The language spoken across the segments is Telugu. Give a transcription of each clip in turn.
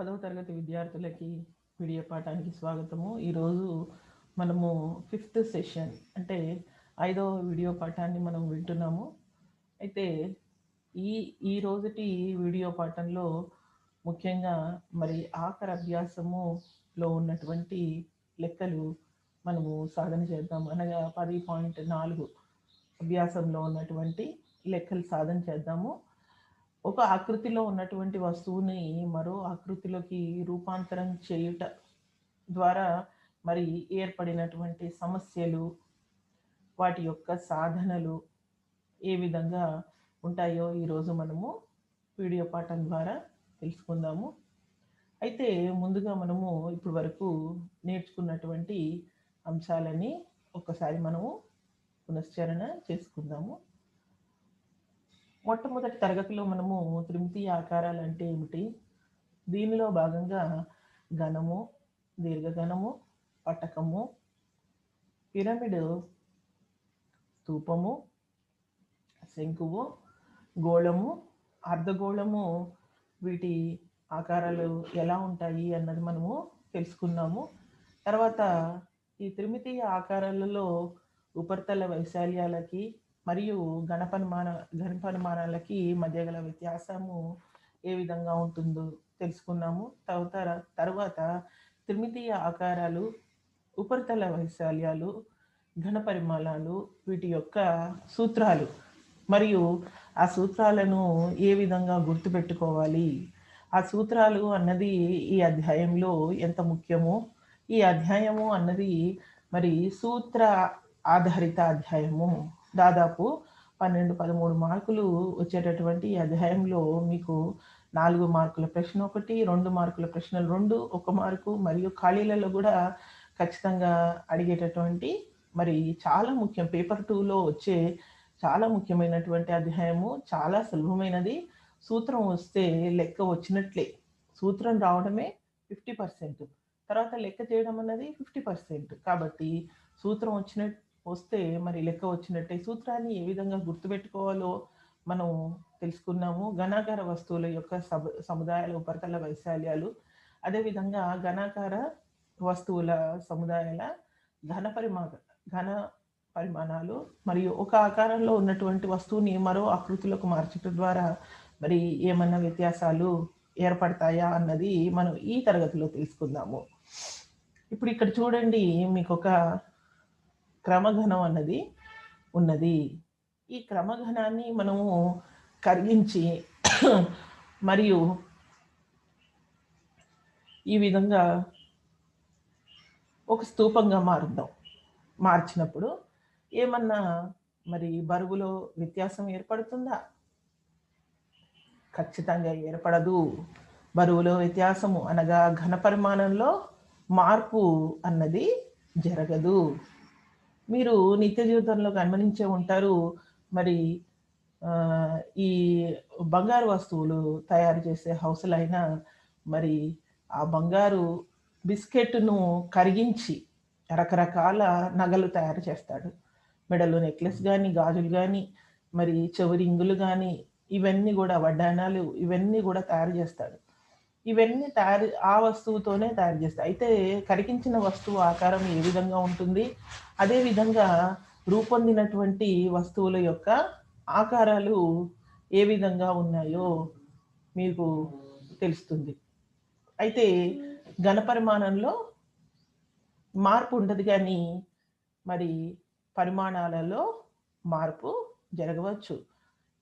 పదవ తరగతి విద్యార్థులకి వీడియో పాఠానికి స్వాగతము. ఈరోజు మనము ఫిఫ్త్ సెషన్ అంటే ఐదవ వీడియో పాఠాన్ని మనం వింటున్నాము. అయితే ఈ ఈ రోజుటి వీడియో పాఠంలో ముఖ్యంగా మరి ఆఖరి అభ్యాసములో ఉన్నటువంటి లెక్కలు మనము సాధన చేద్దాం అనగా పది పాయింట్ నాలుగు అభ్యాసంలో ఉన్నటువంటి లెక్కలు సాధన చేద్దాము. ఒక ఆకృతిలో ఉన్నటువంటి వస్తువుని మరో ఆకృతిలోకి రూపాంతరం చేయుట ద్వారా మరి ఏర్పడినటువంటి సమస్యలు వాటి యొక్క సాధనలు ఏ విధంగా ఉంటాయో ఈరోజు మనము వీడియో పాఠం ద్వారా తెలుసుకుందాము. అయితే ముందుగా మనము ఇప్పటి వరకు నేర్చుకున్నటువంటి అంశాలని ఒకసారి మనము పునశ్చరణ చేసుకుందాము. మొట్టమొదటి తరగతిలో మనము త్రిమితీయ ఆకారాలు అంటే ఏమిటి? దీనిలో భాగంగా ఘనము దీర్ఘఘనము పటకము పిరమిడ్ స్థూపము శంకువు గోళము అర్ధగోళము వీటి ఆకారాలు ఎలా ఉంటాయి అన్నది మనము తెలుసుకున్నాము. తర్వాత ఈ త్రిమితీయ ఆకారాలలో ఉపరితల వైశాల్యాలకి మరియు గణపరిమాణ గణపనుమానాలకి మధ్య గల వ్యత్యాసము ఏ విధంగా ఉంటుందో తెలుసుకున్నాము. తర్వాత తర్వాత త్రిమితీయ ఆకారాలు ఉపరితల వైశాల్యాలు ఘనపరిమాణాలు వీటి యొక్క సూత్రాలు. మరియు ఆ సూత్రాలను ఏ విధంగా గుర్తుపెట్టుకోవాలి? ఆ సూత్రాలు అన్నది ఈ అధ్యాయంలో ఎంత ముఖ్యమో ఈ అధ్యాయము అన్నది మరి సూత్ర ఆధారిత అధ్యాయము. దాదాపు పన్నెండు పదమూడు మార్కులు వచ్చేటటువంటి ఈ అధ్యాయంలో మీకు నాలుగు మార్కుల ప్రశ్న ఒకటి రెండు మార్కుల ప్రశ్నలు రెండు ఒక మార్కు మరియు ఖాళీలలో కూడా ఖచ్చితంగా అడిగేటటువంటి మరి చాలా ముఖ్యం. పేపర్ టూలో వచ్చే చాలా ముఖ్యమైనటువంటి అధ్యాయము చాలా సులభమైనది. సూత్రం వస్తే లెక్క వచ్చినట్లే. సూత్రం రావడమే ఫిఫ్టీ పర్సెంట్. తర్వాత లెక్క చేయడం అన్నది ఫిఫ్టీ పర్సెంట్. కాబట్టి సూత్రం వచ్చిన వస్తే మరి లెక్క వచ్చినట్టే సూత్రాన్ని ఏ విధంగా గుర్తుపెట్టుకోవాలో మనం తెలుసుకున్నాము. ఘనాకార వస్తువుల యొక్క సబ సముదాయాల ఉపరితల వైశాల్యాలు అదేవిధంగా ఘనాకార వస్తువుల సముదాయాల ఘన పరిమా ఘన పరిమాణాలు మరియు ఒక ఆకారంలో ఉన్నటువంటి వస్తువుని మరో ఆకృతిలోకి మార్చడం ద్వారా మరి ఏమన్నా వ్యత్యాసాలు ఏర్పడతాయా అన్నది మనం ఈ తరగతిలో తెలుసుకుందాము. ఇప్పుడు ఇక్కడ చూడండి మీకు ఒక క్రమఘనం అన్నది ఉన్నది. ఈ క్రమఘనాన్ని మనము కరిగించి మరియు ఈ విధంగా ఒక స్తూపంగా మారుద్దాం. మార్చినప్పుడు ఏమన్నా మరి బరువులో వ్యత్యాసం ఏర్పడుతుందా? ఖచ్చితంగా ఏర్పడదు. బరువులో వ్యత్యాసము అనగా ఘన పరిమాణంలో మార్పు అన్నది జరగదు. మీరు నిత్య జీవితంలో గమనించే ఉంటారు. మరి ఈ బంగారు వస్తువులు తయారు చేసే హౌసులైనా మరి ఆ బంగారు బిస్కెట్ను కరిగించి రకరకాల నగలు తయారు చేస్తాడు. మెడలో నెక్లెస్ కానీ గాజులు కానీ మరి చెవిరింగులు కానీ ఇవన్నీ కూడా వడ్డానాలు ఇవన్నీ కూడా తయారు చేస్తాడు. ఇవన్నీ తయారు ఆ వస్తువుతోనే తయారు చేస్తాయి అయితే కరిగించిన వస్తువు ఆకారం ఏ విధంగా ఉంటుంది? అదే విధంగా రూపొందినటువంటి వస్తువుల యొక్క ఆకారాలు ఏ విధంగా ఉన్నాయో మీకు తెలుస్తుంది. అయితే ఘనపరిమాణంలో మార్పు ఉండదు కానీ మరి పరిమాణాలలో మార్పు జరగవచ్చు.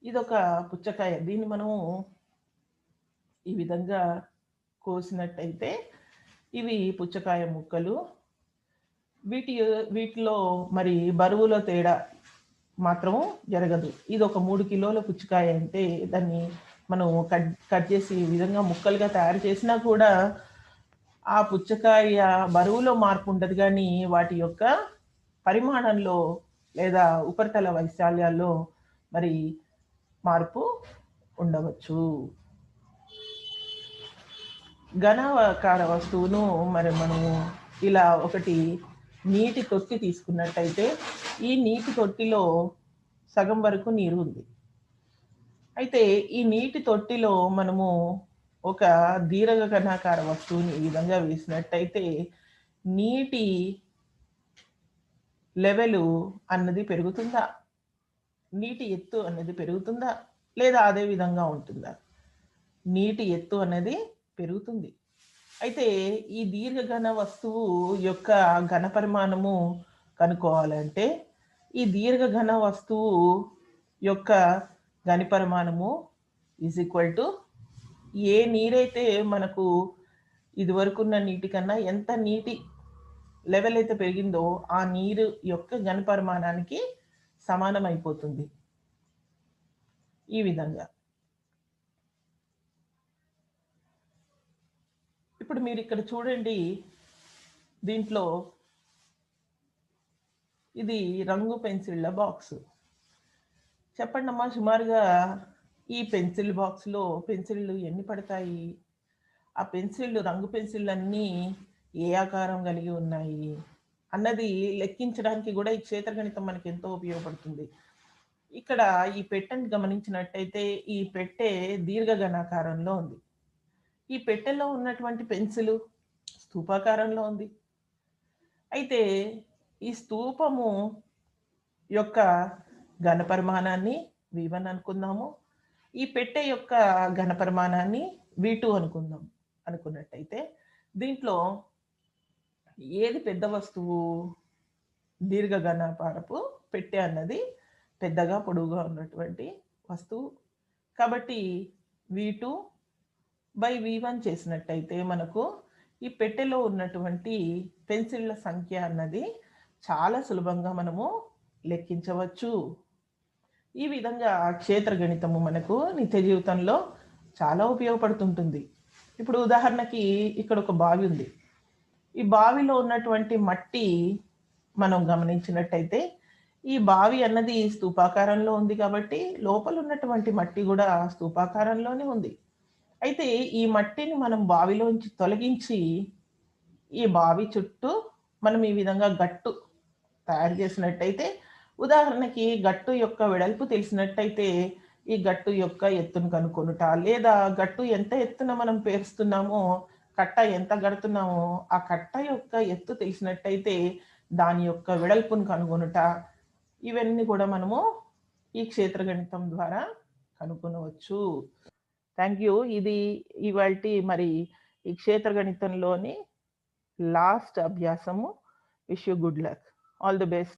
ఇదొక పుచ్చకాయ. దీన్ని మనము ఈ విధంగా కోసినట్టయితే ఇవి పుచ్చకాయ ముక్కలు. వీటి వీటిలో మరి బరువులో తేడా మాత్రము జరగదు. ఇది ఒక మూడు కిలోల పుచ్చకాయ అంటే దాన్ని మనం కట్ కట్ చేసి ఈ విధంగా ముక్కలుగా తయారు చేసినా కూడా ఆ పుచ్చకాయ బరువులో మార్పు ఉండదు. కానీ వాటి యొక్క పరిమాణంలో లేదా ఉపరితల వైశాల్యాల్లో మరి మార్పు ఉండవచ్చు. ఘనాకార వస్తువును మరి మనము ఇలా ఒకటి నీటి తొట్టి తీసుకున్నట్టయితే ఈ నీటి తొట్టిలో సగం వరకు నీరు ఉంది. అయితే ఈ నీటి తొట్టిలో మనము ఒక దీర్ఘఘనాకార వస్తువుని ఈ విధంగా వేసినట్టయితే నీటి లెవెలు అన్నది పెరుగుతుందా? నీటి ఎత్తు అనేది పెరుగుతుందా? లేదా అదే విధంగా ఉంటుందా? నీటి ఎత్తు అనేది పెరుగుతుంది. అయితే ఈ దీర్ఘఘన వస్తువు యొక్క ఘన పరిమాణము కనుక్కోవాలంటే ఈ దీర్ఘఘన వస్తువు యొక్క ఘని పరిమాణము ఈజ్ ఈక్వల్ టు ఏ నీరైతే మనకు ఇదివరకు ఉన్న నీటి కన్నా ఎంత నీటి లెవెల్ అయితే పెరిగిందో ఆ నీరు యొక్క ఘన పరిమాణానికి సమానం అయిపోతుంది ఈ విధంగా. ఇప్పుడు మీరు ఇక్కడ చూడండి దీంట్లో ఇది రంగు పెన్సిళ్ళ బాక్స్. చెప్పండి అమ్మా సుమారుగా ఈ పెన్సిల్ బాక్స్లో పెన్సిళ్ళు ఎన్ని పడతాయి? ఆ పెన్సిళ్ళు రంగు పెన్సిళ్ళు అన్నీ ఏ ఆకారం కలిగి ఉన్నాయి? అన్నది లెక్కించడానికి కూడా ఈ క్షేత్రగణితం మనకి ఎంతో ఉపయోగపడుతుంది. ఇక్కడ ఈ పెట్టెని గమనించినట్టయితే ఈ పెట్టె దీర్ఘఘనాకారంలో ఉంది. ఈ పెట్టెలో ఉన్నటువంటి పెన్సిలు స్థూపాకారంలో ఉంది. అయితే ఈ స్థూపము యొక్క ఘనపరిమాణాన్ని వి వన్ అనుకుందాము. ఈ పెట్టె యొక్క ఘనపరిమాణాన్ని వి టూ అనుకుందాం అనుకున్నట్టయితే దీంట్లో ఏది పెద్ద వస్తువు దీర్ఘఘనపారపు పెట్టె అన్నది పెద్దగా పొడవుగా ఉన్నటువంటి వస్తువు. కాబట్టి V two by V one చేసినట్టయితే మనకు ఈ పెట్టెలో ఉన్నటువంటి పెన్సిళ్ళ సంఖ్య అన్నది చాలా సులభంగా మనము లెక్కించవచ్చు. ఈ విధంగా క్షేత్ర గణితము మనకు నిత్య జీవితంలో చాలా ఉపయోగపడుతుంటుంది. ఇప్పుడు ఉదాహరణకి ఇక్కడ ఒక బావి ఉంది. ఈ బావిలో ఉన్నటువంటి మట్టి మనం గమనించినట్టయితే ఈ బావి అన్నది స్తూపాకారంలో ఉంది కాబట్టి లోపల ఉన్నటువంటి మట్టి కూడా స్తూపాకారంలోనే ఉంది. అయితే ఈ మట్టిని మనం బావిలోంచి తొలగించి ఈ బావి చుట్టూ మనం ఈ విధంగా గట్టు తయారు చేసినట్టయితే ఉదాహరణకి గట్టు యొక్క వెడల్పు తెలిసినట్టయితే ఈ గట్టు యొక్క ఎత్తును కనుక్కొనుట లేదా గట్టు ఎంత ఎత్తున మనం పేరుస్తున్నామో కట్ట ఎంత గడుతున్నామో ఆ కట్ట యొక్క ఎత్తు తెలిసినట్టయితే దాని యొక్క వెడల్పును కనుగొనుట ఇవన్నీ కూడా మనము ఈ క్షేత్ర గణితం ద్వారా కనుగొనవచ్చు. థ్యాంక్ యూ ఇది ఇవాళ మరి ఈ క్షేత్ర గణితంలోని లాస్ట్ అభ్యాసము. Wish you good luck all the best